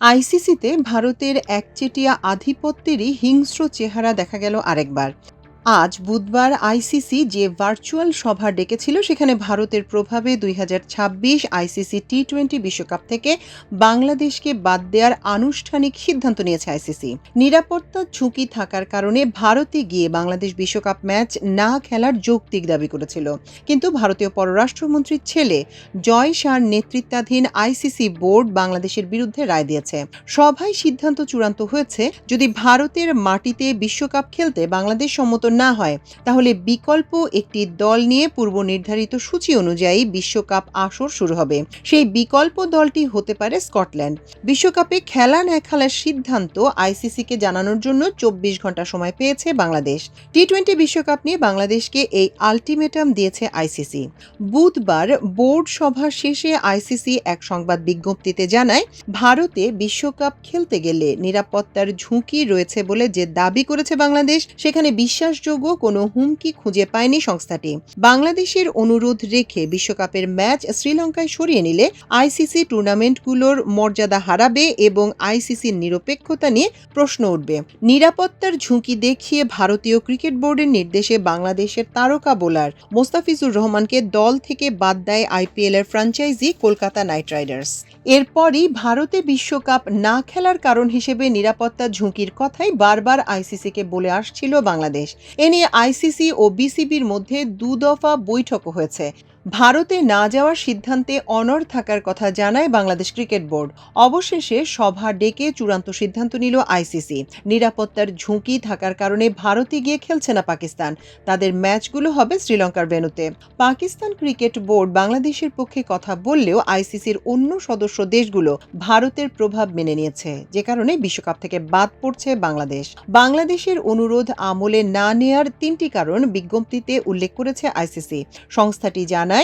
আইসিসিতে ভারতের একচেটিয়া আধিপত্যেরই হিংস্র চেহারা দেখা গেল আরেকবার। আজ বুধবার আইসিসি যে ভার্চুয়াল সভা ডেকেছিল, সেখানে ভারতের প্রভাবে দুই হাজার ছাব্বিশ আইসিসি টি টোয়েন্টি বিশ্বকাপ থেকে বাংলাদেশকে বাদ দেওয়ার আনুষ্ঠানিক সিদ্ধান্ত নিয়েছে আইসিসি। নিরাপত্তা ঝুঁকি থাকার কারণে ভারতে গিয়ে বাংলাদেশ বিশ্বকাপ ম্যাচ না খেলার যৌক্তিক দাবি করেছিল। কিন্তু ভারতীয় পররাষ্ট্রমন্ত্রীর ছেলে জয় শাহর নেতৃত্বাধীন আইসিসি বোর্ড বাংলাদেশের বিরুদ্ধে রায় দিয়েছে। সভায় সিদ্ধান্ত চূড়ান্ত হয়েছে, যদি ভারতের মাটিতে বিশ্বকাপ খেলতে বাংলাদেশ সম্মত না হয়, তাহলে বিকল্প একটি দল নিয়ে পূর্ব নির্ধারিত সূচি অনুযায়ী বিশ্বকাপ আসর শুরু হবে। সেই বিকল্প দলটি হতে পারে স্কটল্যান্ড। বিশ্বকাপে খেলা না খেলার সিদ্ধান্ত আইসিসিকে জানানোর জন্য চব্বিশ ঘণ্টা সময় পেয়েছে বাংলাদেশ। টি টোয়েন্টি বিশ্বকাপ নিয়ে বাংলাদেশকে এই আলটিমেটাম দিয়েছে আইসিসি। বুধবার বোর্ড সভা শেষে আইসিসি এক সংবাদ বিজ্ঞপ্তিতে জানায়, ভারতে বিশ্বকাপ খেলতে গেলে নিরাপত্তার ঝুঁকি রয়েছে বলে যে দাবি করেছে বাংলাদেশ, সেখানে বিশ্বাসযোগ্য কোনো হুমকি খুঁজে পায়নি সংস্থাটি। বাংলাদেশের অনুরোধ রেখে বিশ্বকাপের ম্যাচ শ্রীলঙ্কায় সরিয়ে নিলে আইসিসি টুর্নামেন্টগুলোর মর্যাদা হারাবে এবং আইসিসির নিরপেক্ষতা নিয়ে প্রশ্ন উঠবে। নিরাপত্তার ঝুঁকি দেখিয়ে ভারতীয় ক্রিকেট বোর্ডের নির্দেশে বাংলাদেশের তারকা বোলার মোস্তাফিজুর রহমানকে দল থেকে বাদ দেয় আইপিএল এর ফ্র্যাঞ্চাইজি কলকাতা নাইট রাইডার্স। এরপরই ভারতে বিশ্বকাপ না খেলার কারণ হিসেবে নিরাপত্তা ঝুঁকির কথাই বারবার আইসিসিকে বলে আসছিল বাংলাদেশ। এ নিয়ে আইসিসি ও বিসিবির মধ্যে দুদফা বৈঠকও হয়েছে। ভারতে না যাওয়ার সিদ্ধান্তে অনড় থাকার কথা জানায় বাংলাদেশ ক্রিকেট বোর্ড। অবশেষে সভা ডেকে চূড়ান্ত সিদ্ধান্ত নিল আইসিসি। নিরাপত্তার ঝুঁকি থাকার কারণে ভারতে গিয়ে খেলছে না পাকিস্তান। তাদের ম্যাচগুলো হবে শ্রীলঙ্কার বেনুতে পাকিস্তান ক্রিকেট বোর্ড বাংলাদেশের পক্ষে কথা বললেও আইসিসির অন্য সদস্য দেশগুলো ভারতের প্রভাব মেনে নিয়েছে, যে কারণে বিশ্বকাপ থেকে বাদ পড়ছে বাংলাদেশ। বাংলাদেশের অনুরোধ আমলে না নেয়ার তিনটি কারণ বিজ্ঞপ্তিতে উল্লেখ করেছে আইসিসি। সংস্থাটি জানায়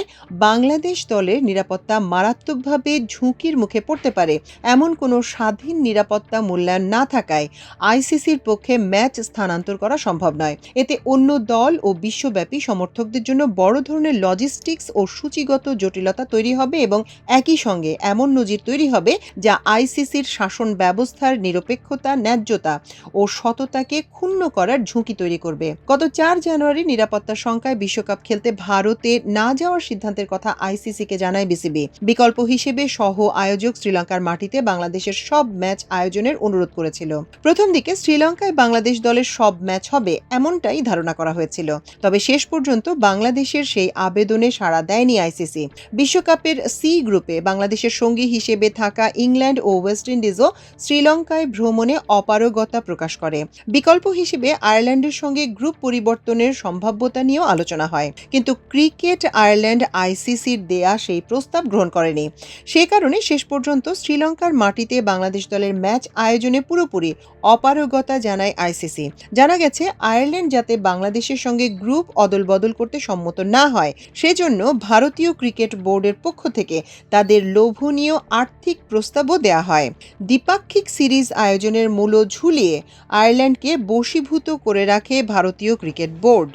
বাংলাদেশ দলের নিরাপত্তা মারাত্মকভাবে ঝুঁকির মুখে পড়তে পারে। এমন কোনো স্বাধীন নিরাপত্তা মূল্যায়ন না থাকায় আইসিসির পক্ষে ম্যাচ স্থানান্তর করা সম্ভব নয়। এতে অন্য দল ও বিশ্বব্যাপী সমর্থকদের জন্য বড় ধরনের লজিস্টিক্স ও সূচিগত জটিলতা তৈরি হবে এবং একই সঙ্গে এমন নজির তৈরি হবে যা আইসিসির শাসন ব্যবস্থার নিরপেক্ষতা, ন্যায্যতা ও সততাকে ক্ষুণ্ণ করার ঝুঁকি তৈরি করবে। গত চার জানুয়ারি নিরাপত্তা সংখ্যায় বিশ্বকাপ খেলতে ভারতে না যাওয়ার সিদ্ধান্তের কথা আইসিসিকে জানায় বিসিবি। বিকল্প হিসেবে সহ আয়োজক শ্রীলঙ্কার মাটিতে বাংলাদেশের সব ম্যাচ আয়োজনের অনুরোধ করেছিল। প্রথম দিকে শ্রীলঙ্কায় বাংলাদেশ দলের সব ম্যাচ হবে এমনটাই ধারণা করা হয়েছিল। তবে শেষ পর্যন্ত বাংলাদেশের সেই আবেদনে সাড়া দেয়নি আইসিসি। বিশ্বকাপের সি গ্রুপে বাংলাদেশের সঙ্গী হিসেবে থাকা ইংল্যান্ড ও ওয়েস্ট ইন্ডিজও শ্রীলঙ্কায় ভ্রমণে অপারগতা প্রকাশ করে। বিকল্প হিসেবে আয়ারল্যান্ডের সঙ্গে গ্রুপ পরিবর্তনের সম্ভাব্যতা নিয়েও আলোচনা হয়। কিন্তু ক্রিকেট আয়ারল্যান্ড আইসিসির দেয়া সেই প্রস্তাব গ্রহণ করেনি। সে কারণে শেষ পর্যন্ত শ্রীলঙ্কার মাটিতে বাংলাদেশ দলের ম্যাচ আয়োজনে পুরোপুরি অপারগতা জানায় আইসিসি। জানা গেছে, আয়ারল্যান্ড যাতে বাংলাদেশের সঙ্গে গ্রুপ অদল বদল করতে সম্মত না হয়, সেজন্য ভারতীয় ক্রিকেট বোর্ডের পক্ষ থেকে তাদের লোভনীয় আর্থিক প্রস্তাবও দেয়া হয়। দ্বিপাক্ষিক সিরিজ আয়োজনের মূল ঝুলিয়ে আয়ারল্যান্ডকে বশীভূত করে রাখে ভারতীয় ক্রিকেট বোর্ড।